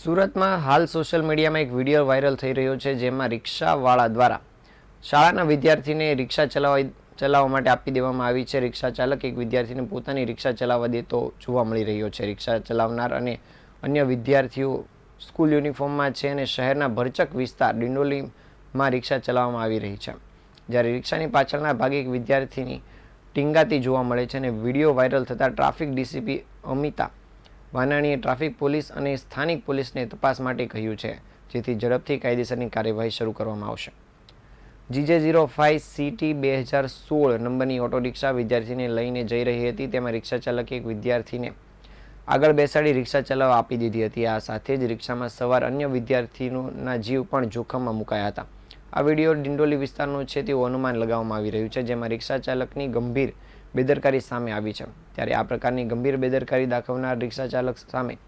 સુરતમાં હાલ સોશિયલ મીડિયામાં એક વીડિયો વાયરલ થઈ રહ્યો છે જેમાં રિક્ષાવાળા દ્વારા શાળાના વિદ્યાર્થીને રિક્ષા ચલાવવા ચલાવવા માટે આપી દેવામાં આવી છે. રિક્ષા ચાલક એક વિદ્યાર્થીને પોતાની રિક્ષા ચલાવવા દેતો જોવા મળી રહ્યો છે. રિક્ષા ચલાવનાર અને અન્ય વિદ્યાર્થીઓ સ્કૂલ યુનિફોર્મમાં છે અને શહેરના ભરચક વિસ્તાર ડિંડોલીમાં રિક્ષા ચલાવવામાં આવી રહી છે. જ્યારે રિક્ષાની પાછળના ભાગે એક વિદ્યાર્થીની ટીંગાતી જોવા મળે છે અને વીડિયો વાયરલ થતાં ટ્રાફિક ડીસીપી અમિતા વાનાણીએ ટ્રાફિક પોલીસ અને સ્થાનિક પોલીસને તપાસ માટે કહ્યું છે, જેથી ઝડપથી કાયદેસરની કાર્યવાહી શરૂ કરવામાં આવશે. જીજે ઝીરો ફાઇવ સીટી બે હજાર સોળ નંબરની ઓટો રિક્ષા વિદ્યાર્થીને લઈને જઈ રહી હતી, તેમાં રિક્ષા ચાલકે એક વિદ્યાર્થીને આગળ બેસાડી રિક્ષા ચલાવવા આપી દીધી હતી. આ સાથે જ રિક્ષામાં સવાર અન્ય વિદ્યાર્થીઓના જીવ પણ જોખમમાં મુકાયા હતા. આ વીડિયો ડિંડોલી વિસ્તારનો છે, તેવું અનુમાન લગાવવામાં આવી રહ્યું છે, જેમાં રિક્ષા ચાલકની ગંભીર બેદરકારી સામે આવી છે. ત્યારે આ પ્રકારની ગંભીર બેદરકારી દાખવનાર રિક્ષા ચાલક સામે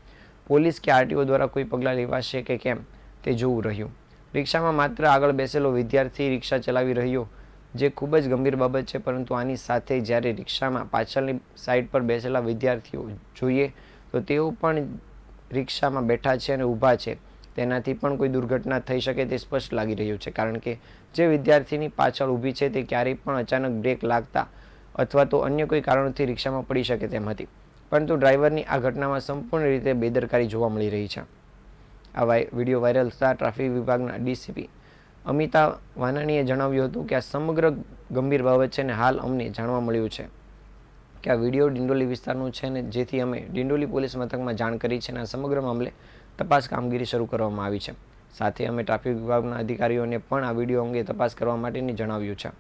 પોલીસ કે આરટીઓ દ્વારા કોઈ પગલાં લેવાશે કે કેમ તે જોવું રહ્યું. રિક્ષામાં માત્ર આગળ બેસેલો વિદ્યાર્થી રિક્ષા ચલાવી રહ્યો, જે ખૂબ જ ગંભીર બાબત છે, પરંતુ આની સાથે જ્યારે રિક્ષામાં પાછળની સાઈડ પર બેસેલા વિદ્યાર્થીઓ જોઈએ, તો તેઓ પણ રિક્ષામાં બેઠા છે અને ઊભા છે. તેનાથી પણ કોઈ દુર્ઘટના થઈ શકે તે સ્પષ્ટ લાગી રહ્યું છે, કારણ કે જે વિદ્યાર્થીની પાછળ ઊભી છે તે ક્યારેય પણ અચાનક બ્રેક લાગતા અથવા તો અન્ય કોઈ કારણોથી રિક્ષામાં પડી શકે તેમ હતી. પરંતુ ડ્રાઈવરની આ ઘટનામાં સંપૂર્ણ રીતે બેદરકારી જોવા મળી રહી છે. આ વાય, વીડિયો વાયરલ થતાં ટ્રાફિક વિભાગના ડીસીપી અમિતા વાનાણીએ જણાવ્યું હતું કે આ સમગ્ર ગંભીર બાબત છે ને હાલ અમને જાણવા મળ્યું છે કે આ વીડિયો ડિંડોલી વિસ્તારનું છે ને જેથી અમે ડિંડોલી પોલીસ મથકમાં જાણ કરી છે અને આ સમગ્ર મામલે તપાસ કામગીરી શરૂ કરવામાં આવી છે. સાથે અમે ટ્રાફિક વિભાગના અધિકારીઓને પણ આ વીડિયો અંગે તપાસ કરવા માટેની જણાવ્યું છે.